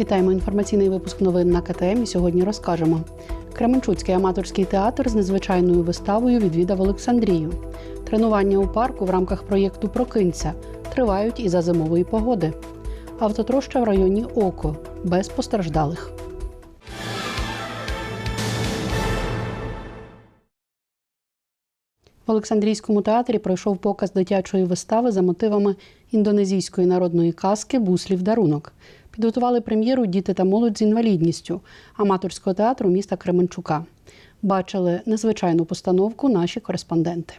Вітаємо інформаційний випуск новин на КТМ. І сьогодні розкажемо. Кременчуцький аматорський театр з незвичайною виставою відвідав Олександрію. Тренування у парку в рамках проєкту Прокинься тривають і за зимової погоди. Автотроща в районі Око без постраждалих. В Олександрійському театрі пройшов показ дитячої вистави за мотивами індонезійської народної казки Буслів дарунок. Підготували прем'єру діти та молодь з інвалідністю аматорського театру міста Кременчука. Бачили незвичайну постановку наші кореспонденти.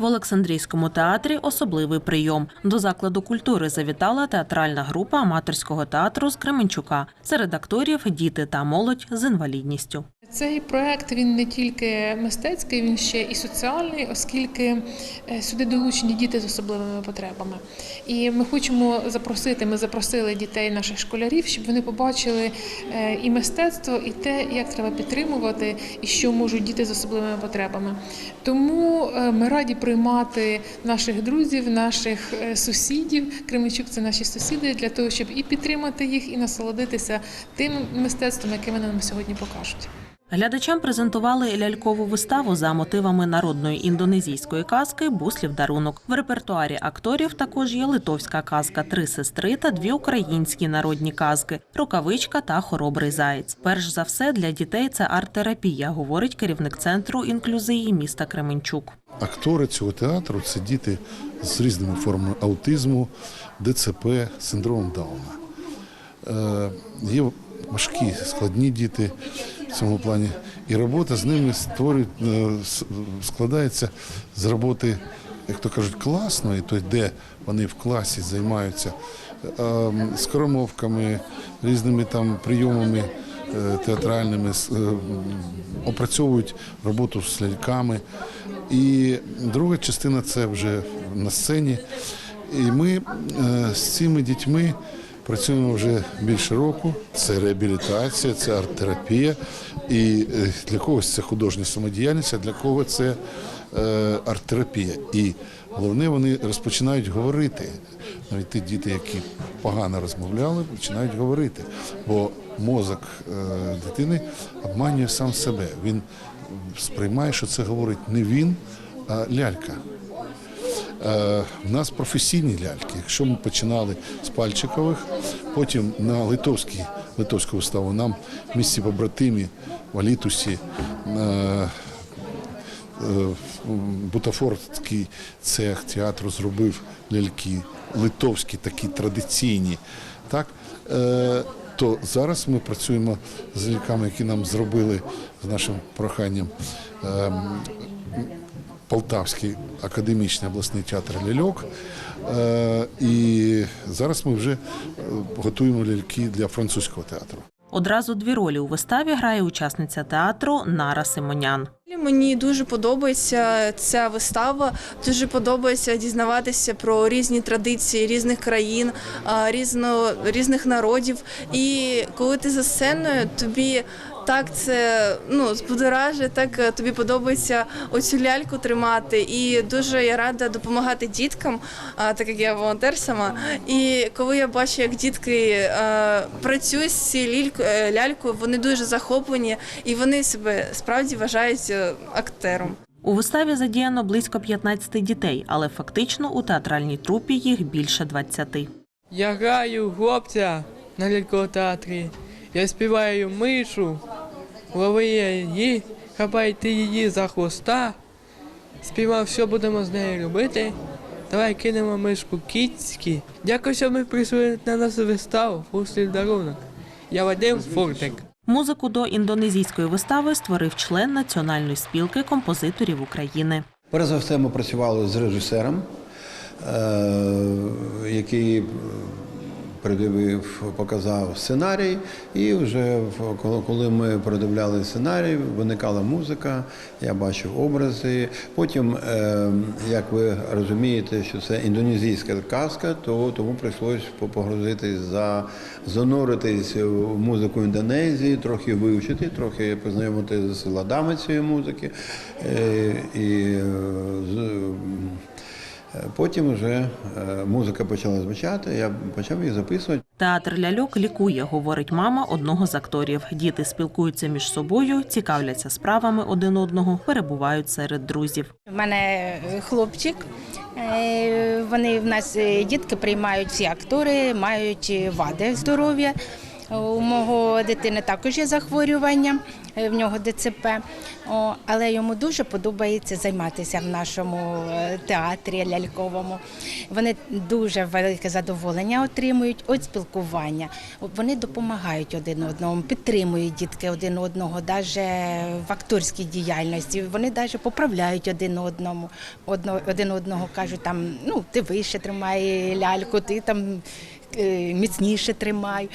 В Олександрійському театрі особливий прийом. До закладу культури завітала театральна група аматорського театру з Кременчука. Серед акторів діти та молодь з інвалідністю. Цей проект не тільки мистецький, він ще і соціальний, оскільки е, сюди долучені діти з особливими потребами. І ми хочемо запросити. Ми запросили дітей наших школярів, щоб вони побачили е, і мистецтво, і те, як треба підтримувати, і що можуть діти з особливими потребами. Тому е, ми раді приймати наших друзів, наших е, сусідів. Кременчук це наші сусіди для того, щоб і підтримати їх, і насолодитися тим мистецтвом, яке вони нам сьогодні покажуть. Глядачам презентували лялькову виставу за мотивами народної індонезійської казки Буслів дарунок. В репертуарі акторів також є литовська казка Три сестри та дві українські народні казки Рукавичка та Хоробрий заєць. Перш за все для дітей це арт-терапія, говорить керівник центру інклюзії міста Кременчук. Актори цього театру це діти з різними формами аутизму, ДЦП, синдромом Дауна. Е, Є важкі, складні діти в цьому плані. І робота з ними створює, е, складається з роботи, як то кажуть, класної, тобто де вони в класі займаються е, скоромовками, різними там прийомами театральними, е, опрацьовують роботу з ляльками. І друга частина це вже на сцені. І ми е, з цими дітьми працюємо вже більше року. Це реабілітація, це арт-терапія. І е, для когось це художня самодіяльність, а для кого це е, арт-терапія. Головне, вони розпочинають говорити. Навіть ті діти, які погано розмовляли, починають говорити. Бо мозок е, дитини обманює сам себе. Він сприймає, що це говорить не він, а лялька. Е, У нас професійні ляльки. Якщо ми починали з пальчикових, потім на литовській, литовську виставу нам в місті побратимі в Алітусі е, е, бутафорський цех театру зробив ляльки, литовські такі традиційні. Так? Е, то зараз ми працюємо з ляльками, які нам зробили з нашим проханням ем, Полтавський академічний обласний театр ляльок. Е, І зараз ми вже е, готуємо ляльки для французького театру. Одразу дві ролі у виставі грає учасниця театру Нара Симонян. Мені дуже подобається ця вистава. Дуже подобається дізнаватися про різні традиції різних країн, різно, різних народів. І коли ти за сценою, тобі так це ну збудоражує, так е, тобі подобається оцю ляльку тримати. І дуже я рада допомагати діткам, а, так як я волонтер сама. І коли я бачу, як дітки е, працюють з цією е, лялькою, вони дуже захоплені і вони себе справді вважають актером. У виставі задіяно близько 15 дітей, але фактично у театральній трупі їх більше 20. Я граю хлопця на лялькотеатрі. Я співаю мишу, лови її, хапайте її за хвоста. Співав, що будемо з нею робити. Давай кинемо мишку кіцькі. Дякую, що ми прийшли на нашу виставу «Фуслів дарунок. Я Вадим Фуртик. Музику до індонезійської вистави створив член Національної спілки композиторів України. Перш за все, ми працювали з режисером, е, який придивив, показав сценарій, і вже коли- ми передивляли сценарій, виникала музика, я бачив образи. Потім, е, як ви розумієте, що це індонезійська казка, то тому прийшлось по- погрузитись за зануритись в музику Індонезії, трохи вивчити, трохи познайомитися з ладами цієї музики. Е, і Е, Потім вже е, музика почала звучати, я почав її записувати. Театр ляльок лікує, говорить мама одного з акторів. Діти спілкуються між собою, цікавляться справами один одного, перебувають серед друзів. У мене хлопчик. Е, Вони в нас е, дітки приймають всі актори, мають вади здоров'я. У мого дитини також є захворювання, в нього ДЦП. Але йому дуже подобається займатися в нашому е, театрі ляльковому. Вони дуже велике задоволення отримують від спілкування. Вони допомагають один одному, підтримують дітки один одного, навіть в акторській діяльності. Вони навіть поправляють один одному, одно, один одного кажуть, там ну ти вище тримай ляльку, ти там е, міцніше тримай.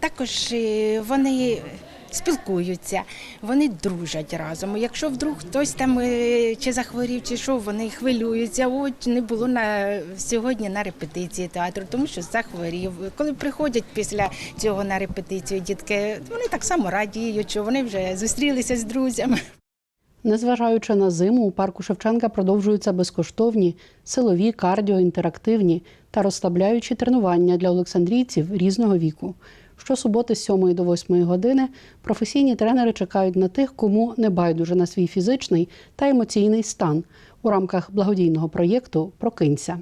Також е, вони спілкуються, вони дружать разом. Якщо вдруг хтось там е, чи захворів, чи що, вони хвилюються. От не було на сьогодні на репетиції театру, тому що захворів. Коли приходять після цього на репетицію дітки, вони так само радіють, що вони вже зустрілися з друзями. Незважаючи на зиму, у парку Шевченка продовжуються безкоштовні силові, кардіо, інтерактивні та розслабляючі тренування для олександрійців різного віку. Щосуботи з 7 до 8 години професійні тренери чекають на тих, кому не байдуже на свій фізичний та емоційний стан у рамках благодійного проєкту Прокинься.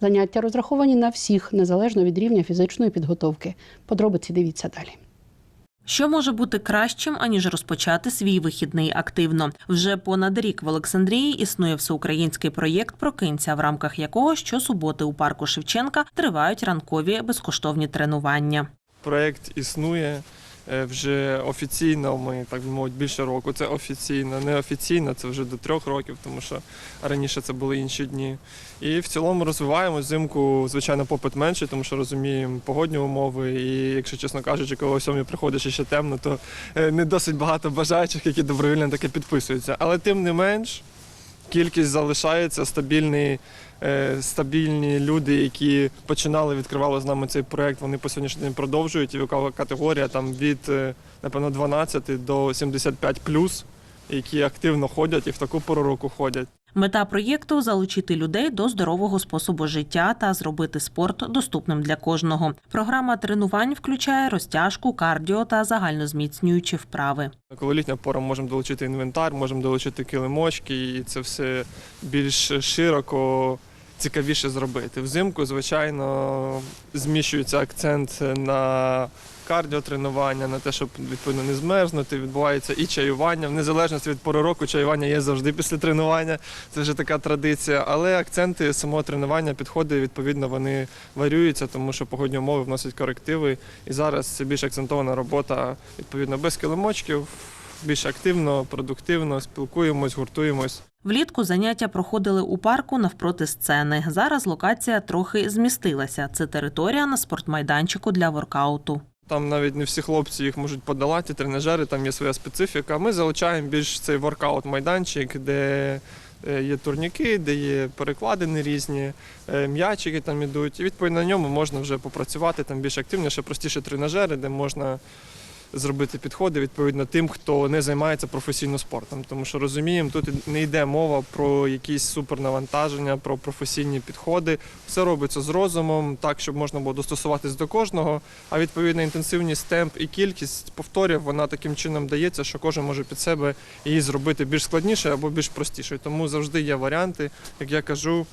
Заняття розраховані на всіх, незалежно від рівня фізичної підготовки. Подробиці дивіться далі. Що може бути кращим, аніж розпочати свій вихідний активно? Вже понад рік в Олександрії існує всеукраїнський проєкт Прокинься, в рамках якого щосуботи у парку Шевченка тривають ранкові безкоштовні тренування. Проект існує е, вже офіційно. Ми так би мовити більше року. Це офіційно, неофіційно, це вже до трьох років, тому що раніше це були інші дні. І в цілому розвиваємо взимку, звичайно, попит менший, тому що розуміємо погодні умови. І якщо чесно кажучи, коли о сьомій приходиш і ще темно, то е, не досить багато бажаючих, які добровільно таке підписуються. Але тим не менш. Кількість залишається стабільний, стабільні люди, які починали, відкривали з нами цей проект. Вони по сьогоднішній день продовжують. І вікова категорія там від е, напевно 12 до 75 які активно ходять і в таку пору року ходять. Мета проєкту залучити людей до здорового способу життя та зробити спорт доступним для кожного. Програма тренувань включає розтяжку, кардіо та загальнозміцнюючі вправи. Коли літня пора можемо долучити інвентар, можемо долучити килимочки, і це все більш широко. Цікавіше зробити. Взимку, звичайно, зміщується акцент на кардіотренування, на те, щоб відповідно не змерзнути. Відбувається і чаювання. В незалежності від пори року чаювання є завжди після тренування. Це вже така традиція. Але акценти самого тренування, підходи, відповідно, вони варюються, тому що погодні умови вносять корективи. І зараз це більш акцентована робота, відповідно, без килимочків, більш активно, продуктивно, спілкуємось, гуртуємось. Влітку заняття проходили у парку навпроти сцени. Зараз локація трохи змістилася. Це територія на спортмайданчику для воркауту. Там навіть не всі хлопці їх можуть подолати, тренажери, там є своя специфіка. Ми залучаємо більш цей воркаут-майданчик, де е, є турніки, де є перекладини різні, е, м'ячики там ідуть. І відповідно на ньому можна вже попрацювати там більш активніше, простіше тренажери, де можна зробити підходи відповідно тим, хто не займається професійно спортом. Тому що розуміємо, тут не йде мова про якісь супернавантаження, про професійні підходи. Все робиться з розумом, так щоб можна було достосуватись до кожного. А відповідно інтенсивність, темп і кількість повторів вона таким чином дається, що кожен може під себе її зробити більш складніше або більш простіше. Тому завжди є варіанти, як я кажу.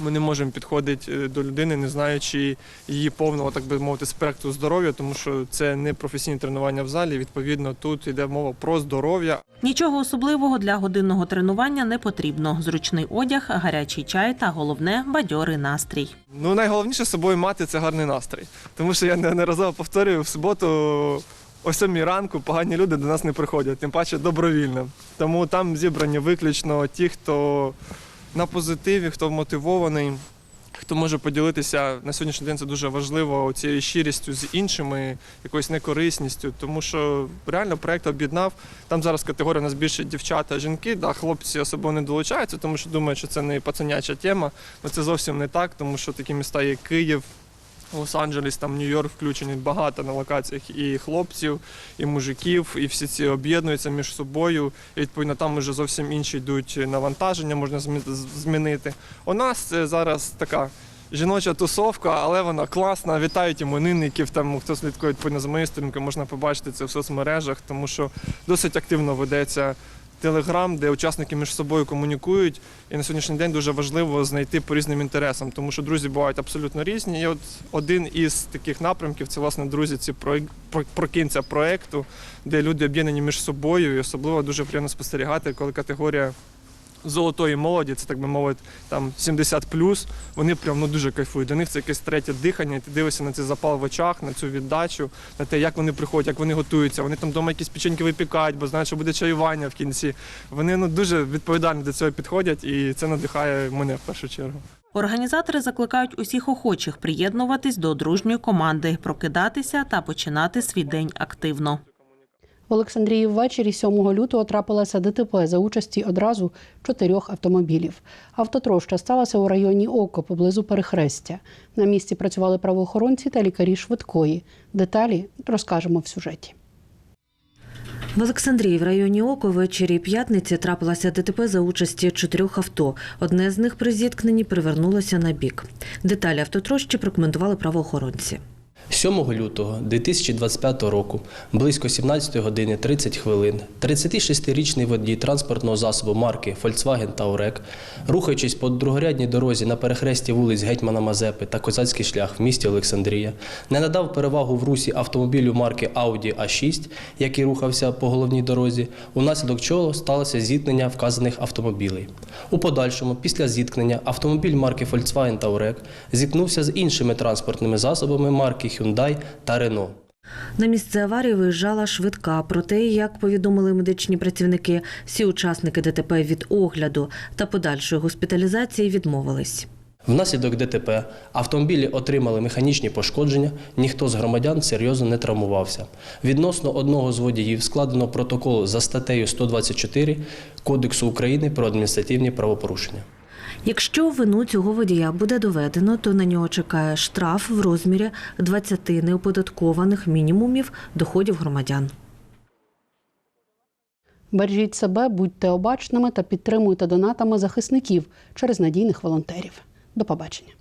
Ми не можемо підходити е, до людини, не знаючи її повного, так би мовити, спектру здоров'я, тому що це не професійне тренування в залі. Відповідно, тут йде мова про здоров'я, Нічого особливого для годинного тренування не потрібно. Зручний одяг, гарячий чай та головне бадьорий настрій. Ну, найголовніше з собою мати це гарний настрій. Тому що я неодноразово повторюю, в суботу о 7 ранку погані люди до нас не приходять, тим паче добровільно. Тому там зібрані виключно ті, хто на позитиві, хто мотивований, хто може поділитися на сьогоднішній день. Це дуже важливо цією щирістю з іншими, якоюсь некорисністю. Тому що реально проект об'єднав. Там зараз категорія у нас більше дівчата, жінки, да, хлопці особливо не долучаються, тому що думають, що це не пацаняча тема. Але це зовсім не так, тому що такі міста, як Київ, Лос-Анджелес, там Нью-Йорк включені багато на локаціях і хлопців, і мужиків, і всі ці об'єднуються між собою. І відповідно там вже зовсім інші йдуть навантаження, можна змі- змінити. У нас це зараз така. Жіноча тусовка, але вона класна. Вітають іменинників. Там хто слідкує відповідно за моєю сторінкою, можна побачити це в соцмережах, тому що досить активно ведеться телеграм, де учасники між собою комунікують. І на сьогоднішній день дуже важливо знайти по різним інтересам, тому що друзі бувають абсолютно різні. І от один із таких напрямків це власне друзі ці прокінця про- проекту, де люди об'єднані між собою, і особливо дуже приємно спостерігати, коли категорія. Золотої молоді, це так би мовити, там 70 вони прям ну дуже кайфують. До них це якесь третє дихання, ти дивишся на цей запал в очах, на цю віддачу, на те, як вони приходять, як вони готуються. Вони там вдома якісь печеньки випікають, бо знають, що буде чаювання в кінці. Вони ну дуже відповідально до цього підходять, і це надихає мене в першу чергу. Організатори закликають усіх охочих приєднуватись до дружньої команди, прокидатися та починати свій день активно. В Олександрії ввечері 7 лютого трапилося ДТП за участі одразу чотирьох автомобілів. Автотроща сталася у районі Око поблизу перехрестя. На місці працювали правоохоронці та лікарі швидкої. Деталі розкажемо в сюжеті. В Олександрії в районі Око ввечері п'ятниці трапилося ДТП за участі чотирьох авто. Одне з них при зіткненні привернулося на бік. Деталі автотрощі прокоментували правоохоронці. 7 лютого 2025 року, близько 17 години 30 хвилин, 36-річний водій транспортного засобу марки Volkswagen Touareg, рухаючись по другорядній дорозі на перехресті вулиць Гетьмана Мазепи та Козацький шлях в місті Олександрія, не надав перевагу в русі автомобілю марки Audi A6, який рухався по головній дорозі, унаслідок чого сталося зіткнення вказаних автомобілей. У подальшому, після зіткнення, автомобіль марки Volkswagen Touareg зіткнувся з іншими транспортними засобами марки Hyundai та Renault. На місце аварії виїжджала швидка. Проте, як повідомили медичні працівники, всі учасники ДТП від огляду та подальшої госпіталізації відмовились. Внаслідок ДТП автомобілі отримали механічні пошкодження, ніхто з громадян серйозно не травмувався. Відносно одного з водіїв складено протокол за статтею 124 Кодексу України про адміністративні правопорушення. Якщо вину цього водія буде доведено, то на нього чекає штраф в розмірі 20 неоподаткованих мінімумів доходів громадян. Бережіть себе, будьте обачними та підтримуйте донатами захисників через надійних волонтерів. До побачення.